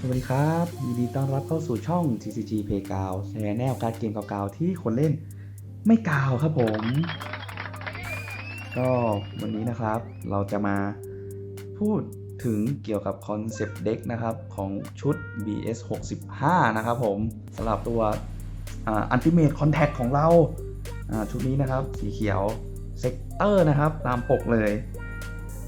สวัสดีครับยินดีต้อนรับเข้าสู่ช่อง TCG Playground แชร์แนวการดเกมเก่าๆที่คนเล่นไม่กาวครับผม ก็วันนี้นะครับเราจะมาพูดถึงเกี่ยวกับคอนเซปต์เด็กนะครับ ของชุด BS 65นะครับผมสำหรับตัวอันติเม e คอนแทคของเราอ่าชุดนี้นะครับ สีเขียวเซกเตอร์นะครับ ตามปกเลย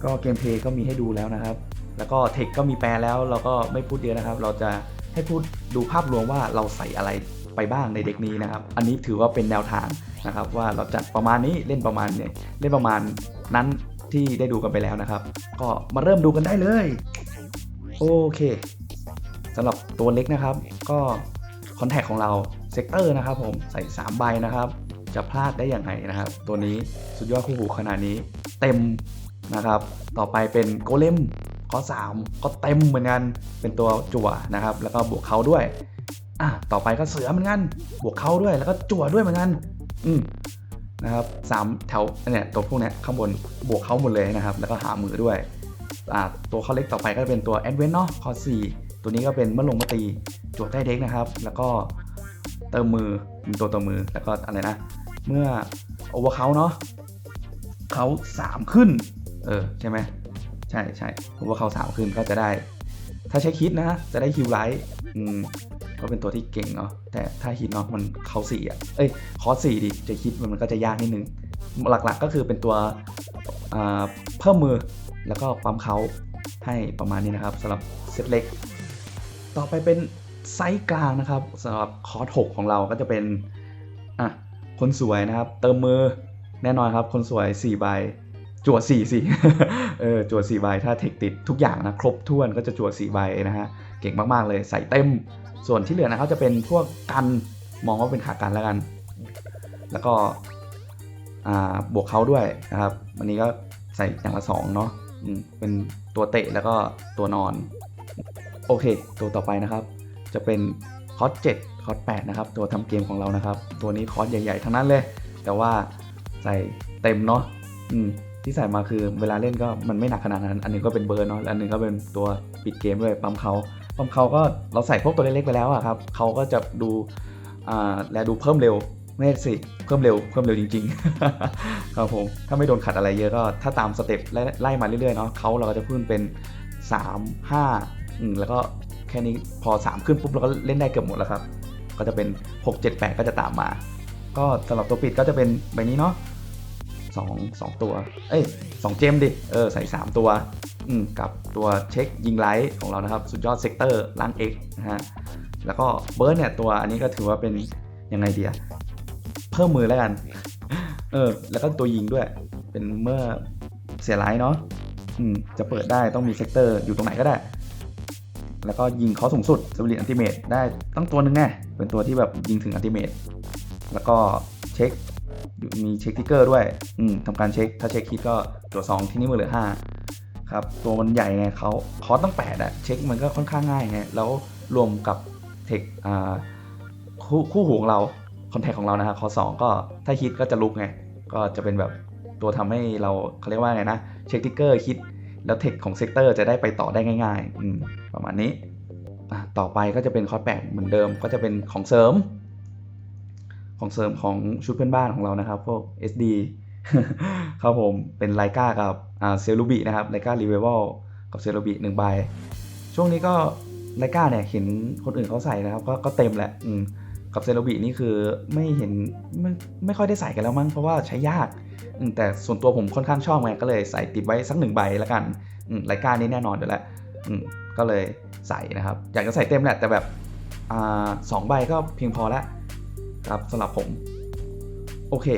ก็เกมเพลย์ก็มีให้ดูแล้วนะครับ แล้วก็เทคก็มีแปลแล้วเราก็ไม่พูดเยอะนะครับ เราจะให้พูดดูภาพรวมว่าเราใส่อะไรไปบ้างในเด็กนี้นะครับ อันนี้ถือว่าเป็นแนวทางนะครับ ว่าเราจัดประมาณนี้เล่นประมาณเนี่ยเล่นประมาณนั้นที่ได้ดูกันไปแล้วนะครับ ก็มาเริ่มดูกันได้เลย โอเคสำหรับตัวเล็กนะครับ ก็คอนแทคของเราเซกเตอร์นะครับผมใส่ 3 ใบนะครับ จะพลาดได้อย่างไรนะครับ ตัวนี้สุดยอดคู่หูขนาดนี้เต็มนะครับ ต่อไปเป็นโกเลม ข้อ 3 ก็เต็มเหมือนกัน เป็นตัวจั่วนะครับ แล้วก็บวกเขาด้วย อะ ต่อไปก็เสือเหมือนกัน บวกเขาด้วย แล้วก็จั่วด้วยเหมือนกัน อืมนะครับสามแถวเนี่ยตัวพวกนี้ข้างบนบวกเขาหมดเลยนะครับ แล้วก็หามือด้วย อ่า ตัวข้อเล็กต่อไปก็เป็นตัวแอดเวนเนาะ ข้อ 4 ตัวนี้ก็เป็นเมื่อลงมาตีจั่วใต้เด็กนะครับ แล้วก็เติมมือเป็นตัวเติมมือ แล้วก็อะไรนะ เมื่อโอเวอร์เขาเนาะเขาสามขึ้น เออ ใช่ไหม ใช่ใช่ผมว่าเขาสามขึ้นก็จะได้ ถ้าใช้คิดนะ จะได้คิวไลท์อืมก็เป็นตัวที่เก่งเนาะแต่ถ้าฮิตเนาะมันเขาสี่อะเอ้ยคอสสี่ดิจะคิดมันก็จะยากนิดนึง หลักๆก็คือเป็นตัวเพิ่มมือแล้วก็ความเขาให้ประมาณนี้นะครับสำหรับเซตเล็ก ต่อไปเป็นไซส์กลางนะครับสำหรับคอร์ส6ของเราก็จะเป็นอะคนสวยนะครับ เติมมือแน่นอนครับ คนสวย4ใบ จั่ว4สิเออจั่ว4ใบถ้าเทคติดทุกอย่างนะครบถ้วนก็จะจั่ว4ใบนะฮะเก่งมากๆเลยใส่เต็ม ส่วนที่เหลือนะครับจะเป็นพวกกันมองว่าเป็นขากันแล้วกัน แล้วก็อ่าบวกเขาด้วยนะครับวันนี้ก็ใส่อย่างละสองเนาะเป็นตัวเตะแล้วก็ตัวนอน โอเค ตัวต่อไปนะครับ จะเป็นคอร์ส7คอร์ส8นะครับ ตัวทำเกมของเรานะครับ ตัวนี้คอร์สใหญ่ๆ ทั้งนั้นเลย แต่ว่าใส่เต็มเนาะอืม ที่ใส่มาคือเวลาเล่นก็มันไม่หนักขนาดนั้น อันหนึงก็เป็นเบิร์เนาะและอันหนึงก็เป็นตัวปิดเกมด้วยปั๊มเขาปั๊มเขาก็เราใส่พวกตัวเล็กๆไปแล้วอะครับเขาก็จะดูอ่าแลดูเพิ่มเร็วไม่สิเพิ่มเร็วเพิ่มเร็วจริงๆครับผมถ้าไม่โดนขัดอะไรเยอะก็ถ้าตามสเต็ปไล่ไล่มาเรื่อยๆเนาะเขาเราก็จะพิ่มเป็น 3 5อืมแล้วก็แค่นี้พอ 3 ขึ้นปุ๊บเราก็เล่นได้เกือบหมดแล้วครับ ก็จะเป็น 6 7 8 ก็จะตามมา ก็สำหรับตัวปิดก็จะเป็นใบนี้เนาะ สองสองตัว เอ้ยสองเจมดิ เออ ใส่ 3 ตัว อืม กับตัวเช็คยิงไลท์ของเรานะครับ สุดยอดเซกเตอร์ล้าง X นะฮะ แล้วก็เบิร์ดเนี่ย ตัวอันนี้ก็ถือว่าเป็น ยังไงเดียเพิ่มมือแล้วกัน เออ แล้วก็ตัวยิงด้วย เป็นเมื่อเสียไลท์เนาะ อืม จะเปิดได้ต้องมีเซกเตอร์อยู่ตรงไหนก็ได้ แล้วก็ยิงเขาสูงสุดสวิลิอันติเมตได้ตั้งตัวหนึ่งแน่เป็นตัวที่แบบยิงถึงอันติเมตแล้วก็เช็ค มีเช็คทิกเกอร์ด้วยอืมทำการเช็ค ถ้าเช็คคิดก็ตัว2ที่นี่มือเหลือ5ครับ ตัวมันใหญ่ไงเขาคอสตั้ง8อะเช็คมันก็ค่อนข้างง่ายไง แล้วรวมกับเทคอ่าคู่คู่หูของเรา คอนแทคของเรานะฮะคอสองก็ถ้าฮิตก็จะลุกไง ก็จะเป็นแบบตัวทำให้เราเขาเรียกว่าไงนะ เช็คทิกเกอร์ฮิตแล้วเทคของเซกเตอร์จะได้ไปต่อได้ง่ายๆ อืมประมาณนี้ ต่อไปก็จะเป็นคอร์สแปดเหมือนเดิม ก็จะเป็นของเสริม ของเสริมของชุดเพื่อนบ้านของเรานะครับพวก SD ครับผมเป็นไลกากับเซลูบินะครับไลการีเวลกับเซลูบิหนึ่งใบช่วงนี้ก็ไลกาเนี่ยเห็นคนอื่นเขาใส่นะครับก็ก็เต็มแหละกับเซโลบินี่คือไม่เห็นไม่ไม่ค่อยได้ใส่กันแล้วมั้งเพราะว่าใช้ยากแต่ส่วนตัวผมค่อนข้างชอบไงก็เลยใส่ติดไว้สักหนึ่งใบแล้วกันไลกานี่แน่นอนอยู่แล้วก็เลยใส่นะครับ อยากจะใส่เต็มแหละแต่แบบอสองใบก็เพียงพอแล้ว ครับสำหรับผม โอเค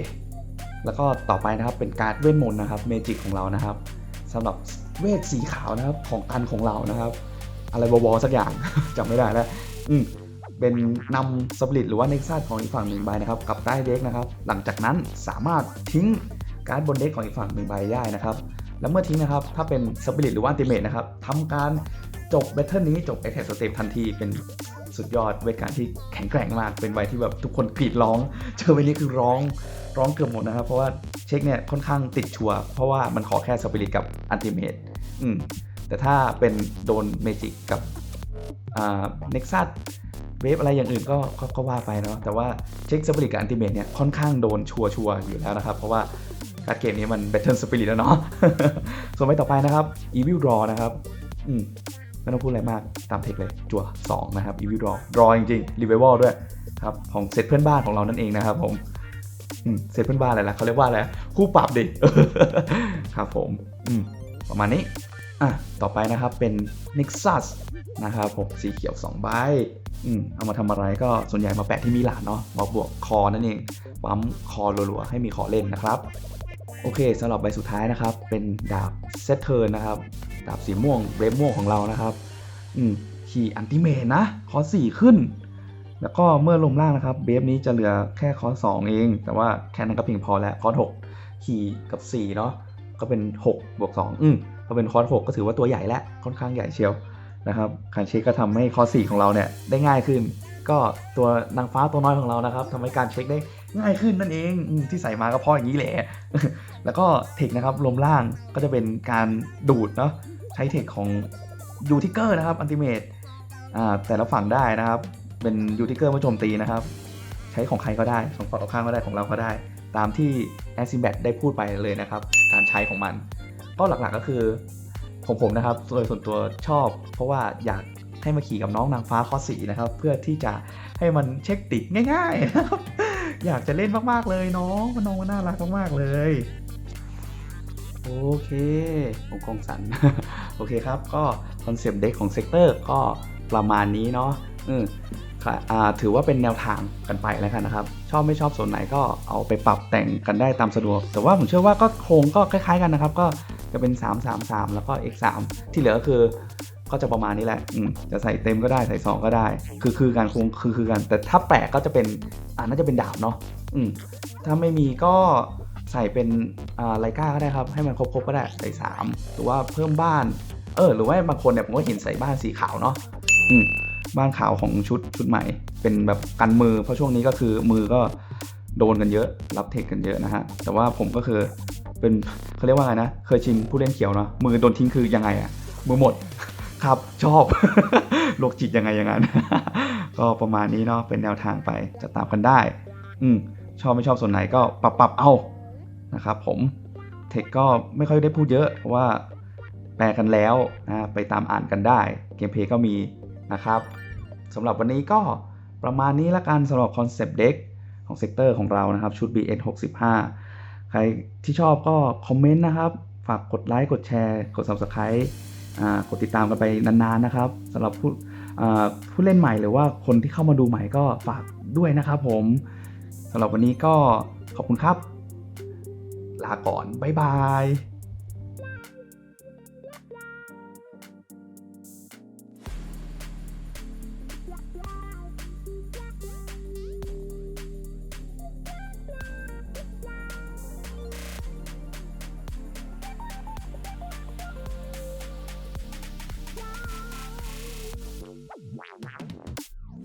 แล้วก็ต่อไปนะครับเป็นการ์ดเวทมนต์นะครับเมจิกของเรานะครับสำหรับเวทสีขาวนะครับของกันของเรานะครับ อะไรบอๆสักอย่างจำไม่ได้แล้วอืมเป็นนำสปริตหรือว่าเน็กซัสของอีกฝั่งหนึ่งใบนะครับกับใต้เด็กนะครับ หลังจากนั้นสามารถทิ้งการ์ดบนเด็กของอีกฝั่งหนึ่งใบได้นะครับ แล้วเมื่อทิ้งนะครับ ถ้าเป็นสปริตหรือว่าอันติเมตนะครับทำการจบแบทเทิลนี้จบไอแท็กสเตปทันทีเป็น สุดยอดเวทการที่แข็งแกร่งมาก เป็นใบที่แบบทุกคนกรีดร้อง เจอใบนี้คือร้องร้องเกือบหมดนะครับ เพราะว่าเช็คเนี่ยค่อนข้างติดชัวเพราะว่ามันขอแค่สปริตกับอันติเมตอืมแต่ถ้าเป็นโดนเมจิกกับอ่า Nexus เวฟอะไรอย่างอื่นก็ก็ว่าไปเนาะแต่ว่าเช็คสปิริตกับอันติเมตเนี่ยค่อนข้างโดนชัวชัวอยู่แล้วนะครับ เพราะว่าการเกมนี้มัน Battle Spirit แล้วเนาะส่วนไปต่อไปนะครับ Evil Draw นะครับอืม ไม่ต้องพูดอะไรมากตามเทคเลยจั่ว2นะครับ Evil Draw Draw จริงๆ Revival ด้วยครับของเซตเพื่อนบ้านของเรานั่นเองนะครับผมเซตเพื่อนบ้านอะไรล่ะเขาเรียกว่าอะไรคู่ปรับดิครับผมอืมประมาณนี้อะต่อไปนะครับเป็น Nexus นะครับผมสีเขียว2ใบอืมเอามาทำอะไรก็ส่วนใหญ่มาแปะที่มิลานเนาะมาบวกคอนั่นเองปั๊มคอรัวๆให้มีคอเล่นนะครับ โอเคสำหรับใบสุดท้ายนะครับ เป็นดาบเซตเทิร์นนะครับ ดาบสีม่วงเรฟม่วงของเรานะครับอืมขี่อันติเมทนะคอร์ส4ขึ้น แล้วก็เมื่อลงล่างนะครับเบฟนี้จะเหลือแค่คอร์ส2เอง แต่ว่าแค่นั้นก็เพียงพอแล้วคอร์ส6ขี่กับ4เนาะก็เป็น6บวก2อืมพอเป็นคอร์ส6ก็ถือว่าตัวใหญ่แล้วค่อนข้างใหญ่เชียวนะครับการเช็คก็ทำให้คอร์ส4ของเราเนี่ยได้ง่ายขึ้น ก็ตัวนางฟ้าตัวน้อยของเรานะครับทำให้การเช็คได้ง่ายขึ้นนั่นเองอที่ใส่มาก็เพราะอย่างนี้แหละแล้วก็เทคนะครับลมล่างก็จะเป็นการดูดเนาะ ใช้เทคของยูทิกเกอร์นะครับอันติเมตอ่าแต่ละฝั่งได้นะครับ เป็นยูทิกเกอร์มื่อโจมตีนะครับ ใช้ของใครก็ได้ของฝั่งตรงข้ามก็ได้ของเราก็ได้ ตามที่แอซิมแบทได้พูดไปเลยนะครับ การใช้ของมันก็หลักๆก็คือของผมนะครับโดยส่วนตัวชอบ เพราะว่าอยากให้มาขี่กับน้องนางฟ้าข้อสีนะครับ เพื่อที่จะให้มันเช็คติดง่ายๆนะครับอยากจะเล่นมากๆเลยน้องมันน้องมันน่ารักมากๆเลย โอเคผมคงสัน โอเคครับ ก็คอนเซปต์เด็กของเซกเตอร์ก็ประมาณนี้เนาะอืมค่ะอ่าถือว่าเป็นแนวทางกันไปแล้วกันนะครับ ชอบไม่ชอบส่วนไหนก็เอาไปปรับแต่งกันได้ตามสะดวก แต่ว่าผมเชื่อว่าก็โครงก็คล้ายๆกันนะครับ ก็จะเป็น 3 3 3 แล้วก็ x 3ที่เหลือก็คือก็จะประมาณนี้แหละอืมจะใส่เต็มก็ได้ใส่ซองก็ได้ คือคือการคงคือคือกัน แต่ถ้าแปลกก็จะเป็นอ่าน่าจะเป็นดาบเนาะอืมถ้าไม่มีก็ ใส่เป็นไลกาก็ได้ครับ ให้มันครบๆก็ได้ใส่3หรือว่าเพิ่มบ้าน เออ หรือว่าบางคนเนี่ยผมก็เห็นใส่บ้านสีขาวเนาะอืมบ้านขาวของชุดชุดใหม่ เป็นแบบกันมือเพราะช่วงนี้ก็คือมือก็โดนกันเยอะ รับเทคกันเยอะนะฮะ แต่ว่าผมก็คือเป็นเขาเรียกว่าไงนะ เคยชินผู้เล่นเขียวเนาะมือโดนทิ้งคือยังไงอะมือหมดครับชอบโรคจิตยังไงอย่างนั้นก็ประมาณนี้เนาะเป็นแนวทางไปจะตามกันได้ อืมชอบไม่ชอบส่วนไหนก็ปรับปรับเอา นะครับผมเทคก็ไม่ค่อยได้พูดเยอะเพราะว่าแปลกันแล้วนะไปตามอ่านกันได้ เกมเพย์ก็มีนะครับสำหรับวันนี้ก็ประมาณนี้ละกันสำหรับคอนเซปต์เด็กของเซกเตอร์ของเรานะครับ ชุด BN 65ใครที่ชอบก็คอมเมนต์นะครับ ฝากกดไลค์กดแชร์กด Subscribe อ่ากดติดตามกันไปนานๆนะครับสำหรับผู้ผู้เล่นใหม่หรือว่าคนที่เข้ามาดูใหม่ก็ฝากด้วยนะครับผมสำหรับวันนี้ก็ขอบคุณครับ ลาก่อน บ๊ายบาย